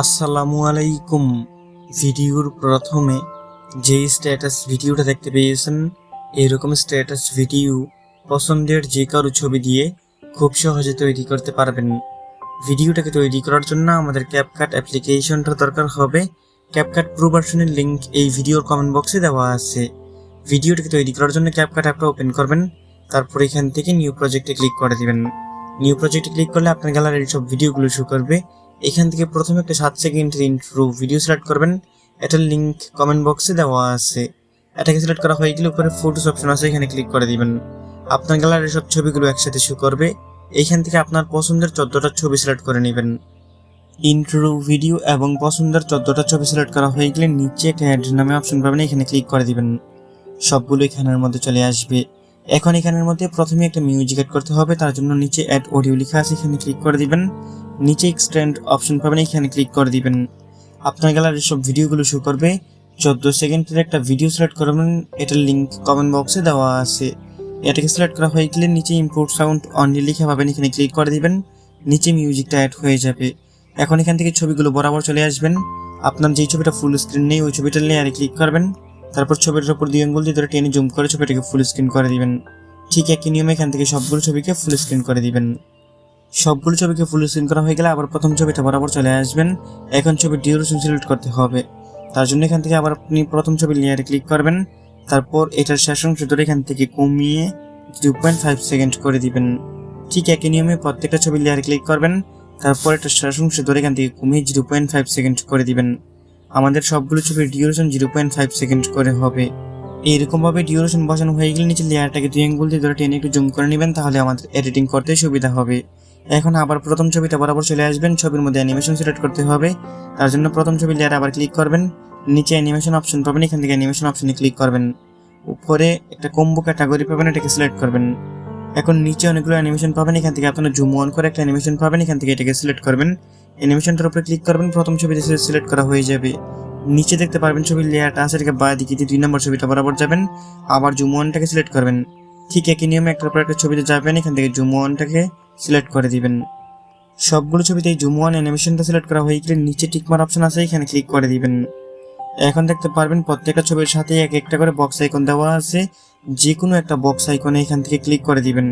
আসসালামু আলাইকুম। ভিডিওর প্রথমে যে স্ট্যাটাস ভিডিওটা দেখতে পেয়েছেন, এরকম স্ট্যাটাস ভিডিও পছন্দের যে কারও ছবি দিয়ে খুব সহজে তৈরি করতে পারবেন। ভিডিওটাকে তৈরি করার জন্য আমাদের ক্যাপকাট অ্যাপ্লিকেশনটা দরকার হবে। ক্যাপকাট প্রো ভার্সনের লিঙ্ক এই ভিডিওর কমেন্ট বক্সে দেওয়া আছে। ভিডিওটাকে তৈরি করার জন্য ক্যাপকাট অ্যাপটা ওপেন করবেন, তারপর এখান থেকে নিউ প্রজেক্টে ক্লিক করে দিবেন। নিউ প্রজেক্টে ক্লিক করলে আপনার গ্যালারির সব ভিডিওগুলো শো করবে। এখান থেকে প্রথমে একটা সাত সেকেন্ডের ইন্ট্রো ভিডিও সিলেক্ট করবেন। এটার লিঙ্ক কমেন্ট বক্সে দেওয়া আছে। এটাকে সিলেক্ট করা হয়ে গেলে উপরে ফটোস অপশন আছে, এখানে ক্লিক করে দিবেন। আপনার গ্যালারির সব ছবিগুলো একসাথে শো করবে। এইখান থেকে আপনার পছন্দের চোদ্দটা ছবি সিলেক্ট করে নেবেন। ইন্ট্রো ভিডিও এবং পছন্দের চোদ্দটা ছবি সিলেক্ট করা হয়ে গেলে নিচে একটা অ্যাড নামে অপশন পাবেন, এখানে ক্লিক করে দিবেন। সবগুলো এখানের মধ্যে চলে আসবে। এখন এখানের মধ্যে প্রথমে একটা মিউজিক অ্যাড করতে হবে, তার জন্য নিচে অ্যাড অডিও লেখা আছে, এখানে ক্লিক করে দিবেন। নিচে এক্সটেন্ড অপশন পাবেন, এখানে ক্লিক করে দিবেন। আপনার গ্যালারির সব ভিডিওগুলো শো করবে। চোদ্দ সেকেন্ডের একটা ভিডিও সিলেক্ট করবেন এটার লিঙ্ক কমেন্ট বক্সে দেওয়া আছে। এটাকে সিলেক্ট করা হয়ে গেলে নিচে ইম্পোর্ট সাউন্ড অনলি লেখা পাবেন, এখানে ক্লিক করে দিবেন। নিচে মিউজিকটা অ্যাড হয়ে যাবে। এখন এখান থেকে ছবিগুলো বরাবর চলে আসবেন। আপনার যেই ছবিটা ফুল স্ক্রিন নেই, ওই ছবিটার লেয়ারে ক্লিক করবেন। তারপর ছবিটার উপর দুই আঙ্গুল দিয়ে ধরে টেনে জুম করে ছবিটাকে ফুল স্ক্রিন করে দিবেন। ঠিক একই নিয়মে এখান থেকে সবগুলো ছবিকে ফুল স্ক্রিন করে দিবেন। সবগুলো ছবিকে ফুল স্ক্রিন করা হয়ে গেলে আবার প্রথম ছবিটা বরাবর চলে আসবেন। এখন ছবির ডিউরেশন সিলেক্ট করতে হবে। তার জন্য এখান থেকে আবার আপনি প্রথম ছবির লেয়ারে ক্লিক করবেন। তারপর এটার শেষ অংশ ধরে এখান থেকে কমিয়ে টু পয়েন্ট ফাইভ সেকেন্ড করে দিবেন। ঠিক একই নিয়মে প্রত্যেকটা ছবির লেয়ারে ক্লিক করবেন। তারপর এটার শেষ অংশ ধরে এখান থেকে কমিয়ে জিরো পয়েন্ট ফাইভ সেকেন্ড করে দিবেন। আমাদের সবগুলো ছবির duration zero point five second করে হবে। এইরকম ভাবে ডিউরেশন বসানো হয়ে গেলে নিচে লেয়ারটাকে দুই আঙ্গুল দিয়ে ধরে টেনে একটু জুম করে নেবেন, তাহলে আমাদের এডিটিং করতে সুবিধা হবে। এখন আবার প্রথম ছবিটা বরাবর চলে আসবেন। ছবির মধ্যে অ্যানিমেশন সিলেক্ট করতে হবে। তার জন্য প্রথম ছবি লেয়ার আবার ক্লিক করবেন। নিচে অ্যানিমেশন অপশন পাবেন। এখান থেকে অ্যানিমেশন অপশনে ক্লিক করবেন। উপরে একটা কম্বো ক্যাটাগরি পাবেন। এটাকে সিলেক্ট করবেন। এখন নিচে অনেকগুলো অ্যানিমেশন পাবেন। এখান থেকে আপনারা জুম অন করে একটা অ্যানিমেশন পাবেন। এখান থেকে এটাকে সিলেক্ট করবেন। অ্যানিমেশনটার উপরে ক্লিক করবেন। প্রথম ছবিতে সিলেক্ট করা হয়ে যাবে। নিচে দেখতে পারবেন ছবির লেয়ারটা আছে। এটাকে বাঁ দিকে দুই নম্বর ছবিটা বরাবর যাবেন। আবার জুম ওয়ানটাকে সিলেক্ট করবেন। ঠিক একই নিয়মে একটার পর একটা ছবিতে যাবেন। এখান থেকে জুম ওয়ানটাকে সিলেক্ট করে দিবেন। সবগুলো ছবিতে জুম ওয়ান অ্যানিমেশনটা সিলেক্ট করা হয়ে গেলে নিচে টিকমার অপশন আছে, এখানে ক্লিক করে দিবেন। এখন দেখতে পারবেন প্রত্যেকটা ছবির সাথে এক একটা করে বক্স আইকন দেওয়া আছে। যে কোনো একটা বক্স আইকনে এখান থেকে ক্লিক করে দিবেন।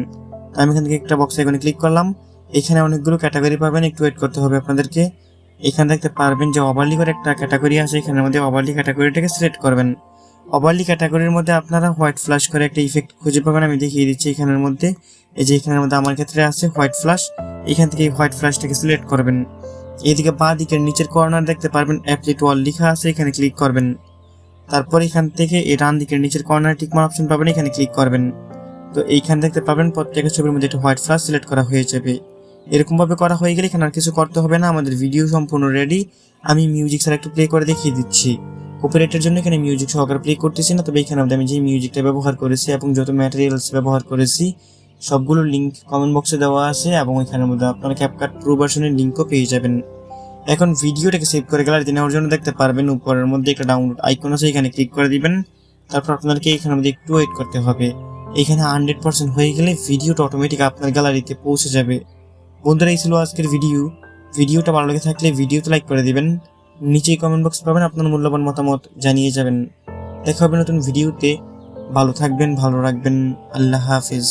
আমি এখান থেকে একটা বক্স আইকনে ক্লিক করলাম। এখানে অনেকগুলো ক্যাটাগরি পাবেন, একটু ওয়েট করতে হবে আপনাদেরকে। এখানে দেখতে পারবেন যে ওভারলি করে একটা ক্যাটাগরি আছে, এখানের মধ্যে ওভারলি ক্যাটাগরিটাকে সিলেক্ট করবেন। ওভারলি ক্যাটাগরির মধ্যে আপনারা হোয়াইট ফ্লাশ করে একটা ইফেক্ট খুঁজে পাবেন, আমি দেখিয়ে দিচ্ছি এখানের মধ্যে। এই যে এখানের মধ্যে আমার ক্ষেত্রে আছে হোয়াইট ফ্লাশ, এখান থেকে এই হোয়াইট ফ্লাশটাকে সিলেক্ট করবেন। এদিকে বাঁ দিকের নিচের কর্নার দেখতে পারবেন, অ্যাপলেট ওয়াল লেখা আছে, এখানে ক্লিক করবেন। তারপর এখান থেকে এই ডান দিকের নিচের কর্নার টিকমার অপশন পাবেন, এখানে ক্লিক করবেন। তো এইখান দেখতে পাবেন প্রত্যেকের ছবির মধ্যে একটা হোয়াইট ফ্লাশ সিলেক্ট করা হয়ে যাবে। এরকম ভাবে করা হয়ে গেলে এখানে আর কিছু করতে হবে না, আমাদের ভিডিও সম্পূর্ণ রেডি আমি মিউজিক ছাড়া একটু প্লে করে দেখিয়ে দিচ্ছি। কপিরাইটের জন্য এখানে মিউজিক সহকারে প্লে করতেছি না, তবে এখানে আমি যে মিউজিকটা ব্যবহার করেছি এবং যত ম্যাটেরিয়ালস ব্যবহার করেছি সবগুলো লিঙ্ক কমেন্ট বক্সে দেওয়া আছে এবং এখানের মধ্যে আপনারা ক্যাপকাট প্রো ভার্সনের লিঙ্কও পেয়ে যাবেন। এখন ভিডিওটাকে সেভ করে গ্যালারিতে নেওয়ার জন্য দেখতে পারবেন, উপরের মধ্যে একটা ডাউনলোড আইকন আছে, এখানে ক্লিক করে দিবেন। তারপর আপনাদেরকে এখানের মধ্যে একটু ওয়েট করতে হবে। এখানে হান্ড্রেড পার্সেন্ট হয়ে গেলে ভিডিওটা অটোমেটিক আপনার গ্যালারিতে পৌঁছে যাবে। বন্ধুরা, এই ছিল আজকের ভিডিও ভিডিওটা ভালো লেগে থাকলে ভিডিওতে লাইক করে দিবেন। নিচেই কমেন্ট বক্স পাবেন, আপনার মূল্যবান মতামত জানিয়ে যাবেন। দেখা হবে নতুন ভিডিওতে ভালো থাকবেন, ভালো রাখবেন। আল্লাহ হাফিজ।